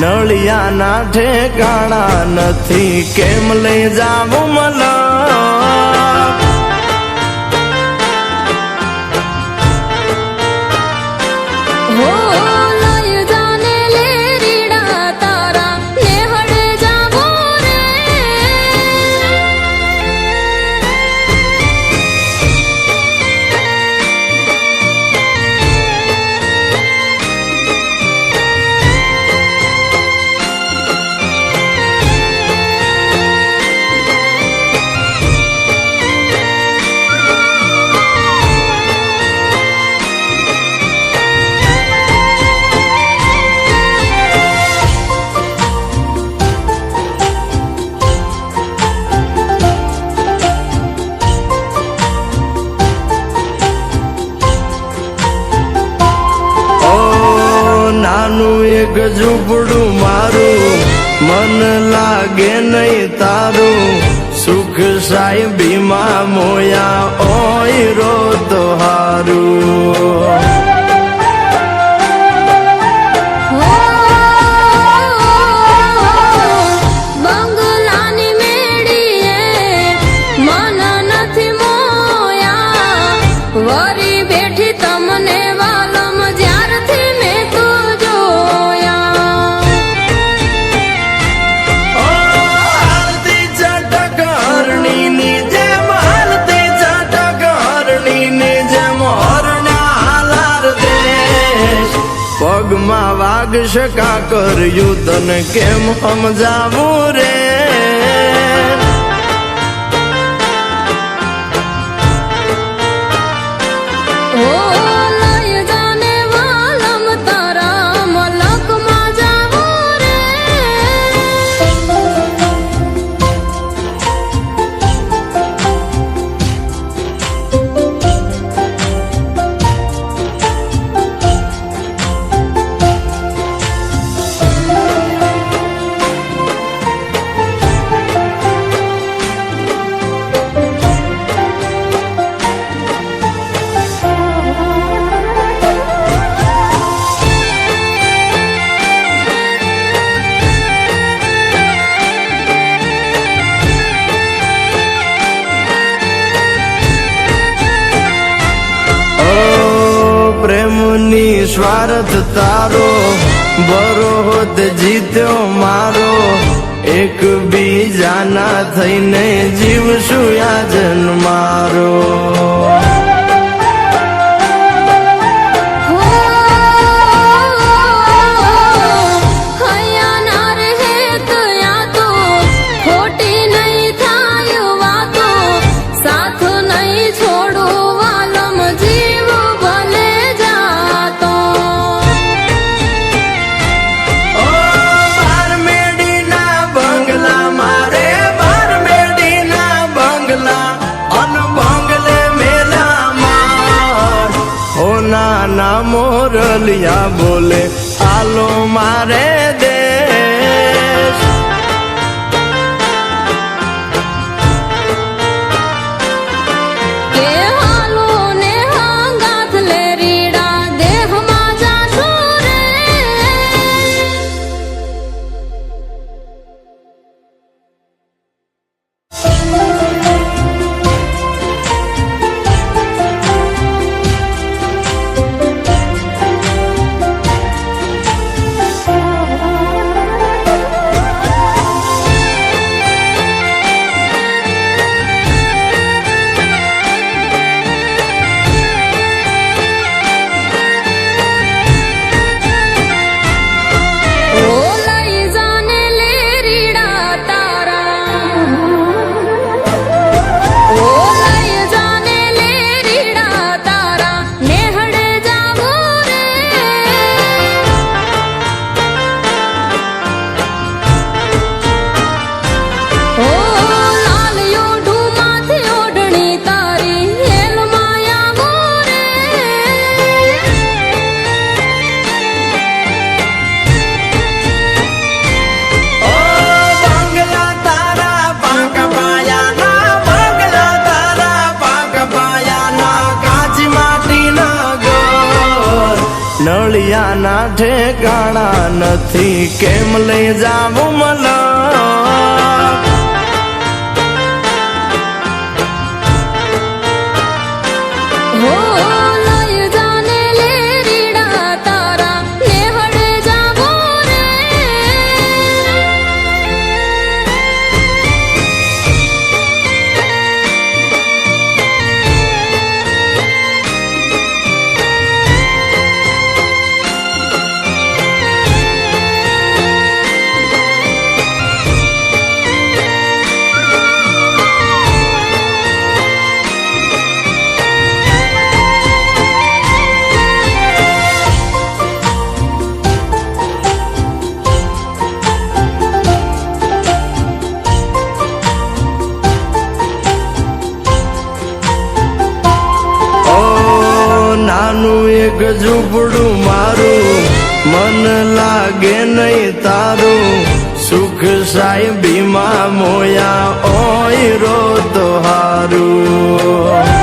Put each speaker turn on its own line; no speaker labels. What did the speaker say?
નળિયાના ઠેકાણા નથી. કેમ લઈ જાવું મલા? થોડું મારું. મન લાગે નહીં તારું. સુખ સાહેબીમાં મોયા. ઓય રો તો હારું. આશકા કર્યું તને કેમ સમજાવું રે? સ્વાર્થ તારો બરો હોત જીત્યો મારો. એક બીજાના થઈને
જીવ જીવશું આ જન્મારો. বলিয়া বলে
আলো মারে નથી કેમ લઈ જાવું નાનું ઝૂબડું મારું. મન લાગે નહીં તારું. સુખ સાહેબીમાં મોયા ઓય રો તો હારું.